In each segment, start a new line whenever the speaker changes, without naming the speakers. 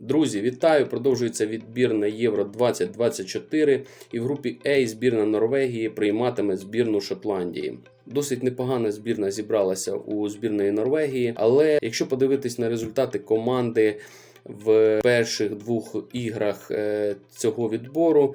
Друзі, вітаю! Продовжується відбір на Євро 2024 і в групі А збірна Норвегії прийматиме збірну Шотландії. Досить непогана збірна зібралася у збірної Норвегії, але якщо подивитись на результати команди в перших двох іграх е, цього відбору,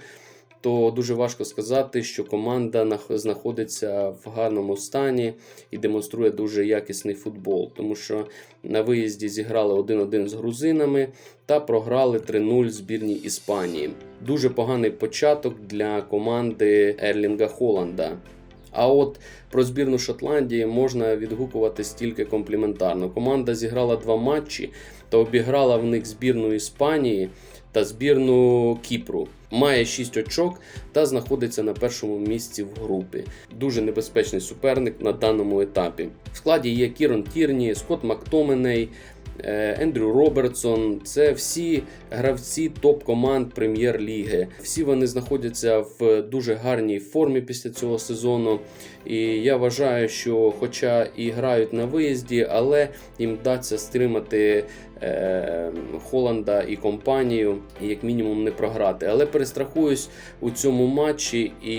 то дуже важко сказати, що команда знаходиться в гарному стані і демонструє дуже якісний футбол, тому що на виїзді зіграли 1-1 з грузинами та програли 3-0 збірній Іспанії. Дуже поганий початок для команди Ерлінга Холланда. А от про збірну Шотландії можна відгукувати стільки компліментарно. Команда зіграла два матчі та обіграла в них збірну Іспанії та збірну Кіпру. Має 6 очок та знаходиться на першому місці в групі. Дуже небезпечний суперник на даному етапі. В складі є Кірон Тірні, Скотт Мактоменей, Ендрю Робертсон. Це всі гравці топ-команд прем'єр-ліги. Всі вони знаходяться в дуже гарній формі після цього сезону. І я вважаю, що, хоча і грають на виїзді, але їм вдасться стримати е, Холланда і компанію, і як мінімум не програти. Але перестрахуюсь у цьому матчі і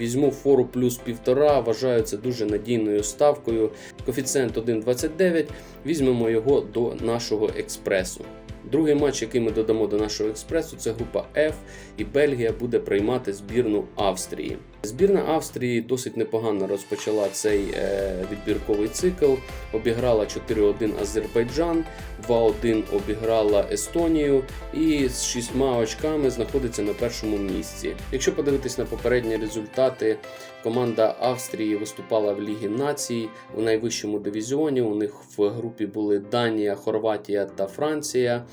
візьму фору плюс півтора. Вважаю це дуже надійною ставкою. Коефіцієнт 1,29. Візьмемо його до нашого експресу. Другий матч, який ми додамо до нашого експресу, це група F, і Бельгія буде приймати збірну Австрії. Збірна Австрії досить непогано розпочала цей е, відбірковий цикл. Обіграла 4-1 Азербайджан, 2-1 обіграла Естонію і з шістьма очками знаходиться на першому місці. Якщо подивитись на попередні результати, команда Австрії виступала в Лігі Націй у найвищому дивізіоні. У них в групі були Данія, Хорватія та Франція.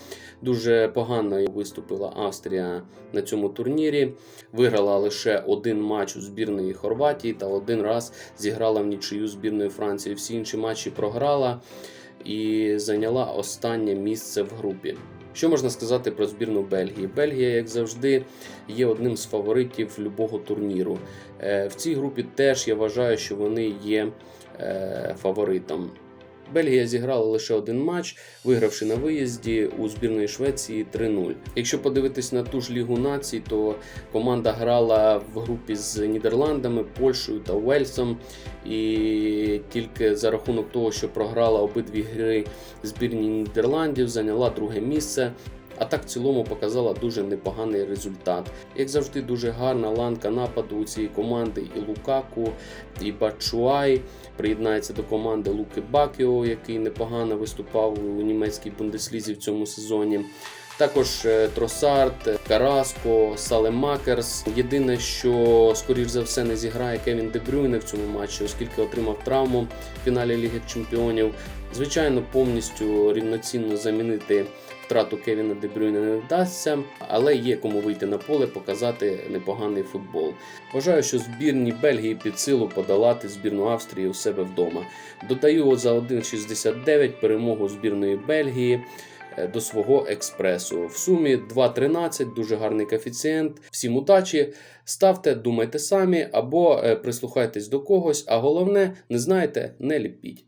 Дуже погано виступила Австрія на цьому турнірі. Виграла лише один матч збірної Хорватії та один раз зіграла в нічию збірної Франції. Всі інші матчі програла і зайняла останнє місце в групі. Що можна сказати про збірну Бельгії? Бельгія, як завжди, є одним з фаворитів любого турніру. Е, В цій групі теж я вважаю, що вони є е, фаворитом. Бельгія зіграла лише один матч, вигравши на виїзді у збірної Швеції 3-0. Якщо подивитись на ту ж Лігу націй, то команда грала в групі з Нідерландами, Польщею та Уельсом. І тільки за рахунок того, що програла обидві гри збірні Нідерландів, зайняла друге місце. А так в цілому показала дуже непоганий результат. Як завжди, дуже гарна ланка нападу у цієї команди і Лукаку, і Бачуай приєднається до команди Луки Бакіо, який непогано виступав у німецькій бундеслізі в цьому сезоні. Також е, Тросард, Караско, Салемакерс. Єдине, що скоріш за все не зіграє Кевін Дебрюйне в цьому матчі, оскільки отримав травму в фіналі Ліги Чемпіонів. Звичайно, повністю рівноцінно замінити втрату Кевіна Дебрюйна не вдасться, але є кому вийти на поле, показати непоганий футбол. Вважаю, що збірні Бельгії під силу подолати збірну Австрії у себе вдома. Додаю за 1,69 перемогу збірної Бельгії е, до свого експресу. В сумі 2,13, дуже гарний коефіцієнт. Всім удачі, ставте, думайте самі або е, прислухайтесь до когось, а головне, не знаєте, не ліпіть.